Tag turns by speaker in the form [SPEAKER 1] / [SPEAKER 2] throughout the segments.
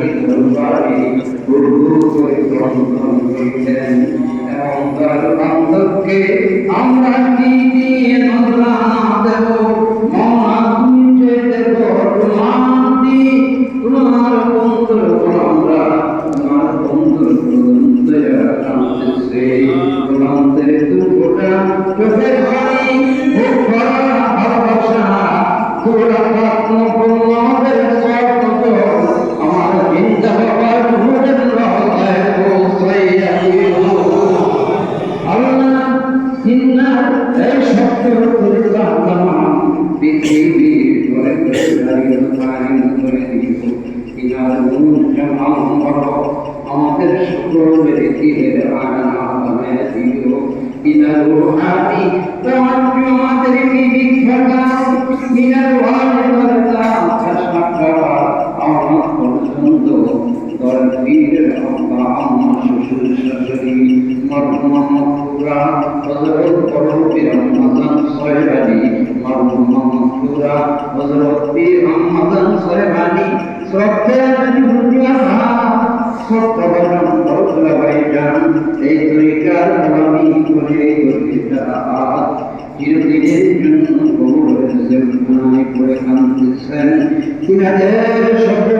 [SPEAKER 1] সমাশায়ী দরবারে গুরু করে গ্রহণ করিতেন এবং তার বান্ধবকে আমরা কি দিয়ে নজরানা দেব মনা যে দেব তোমান্তি তোমার বন্ধুর আমরা তোমার বন্ধুর বন্ধুর কাঁদতেছে তোমাদের দুটা আমাদের সকলের দিলের আনা দিও ইনার রুহানি তোমার আমাদের বিবিক্ষতা ইনার রুহানি করতা আশা আমার পর্যন্ত দরবীর আব্বা শ্বশুর শাশুড়ি মরহুমা মকবুরা হযরত পরবীর রমাদান সয়বানি মরহুমা মকবুরা হযরত পীর রমাদান সয়বানি শ্রদ্ধেয় হুজুরা সত্যবান বড়লা ভাইজান এই তরিকার গোলামি করে চিরদিনের জন্য কবরের জেলখানায় পড়ে কাঁদতেছেন। তিনাদের সর্বনার আবাসে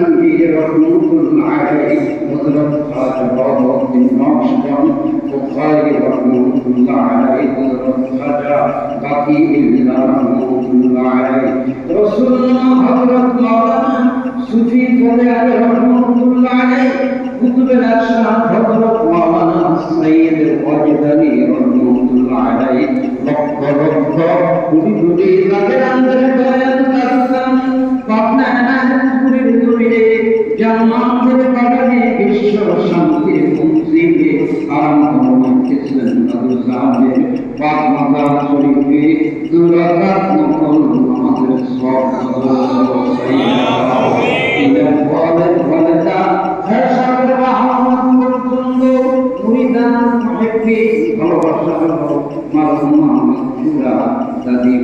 [SPEAKER 1] من به رحمه العجائب مطلق قال بعض بن معصم بخاري رحمه الله عليه وقال بقي بن رحمه الله عليه الله حضرت مولانا سفي فضيل رحمه الله عليه قطب الاشرار حضرت مولانا سيد القاجداني رحمه الله عليه وقت وقت وفي جديد مكان اندر بيان Maharaj Kitchen of the Gandhi, Pat Maharaj Kuri, Suraka, Mokol, Mahatma, Swap, in the Father, Valata, Hersaka, Mahatma, Kundu, Muridan, Happy, Bhavasana, Mahatma, Sura, Sadi,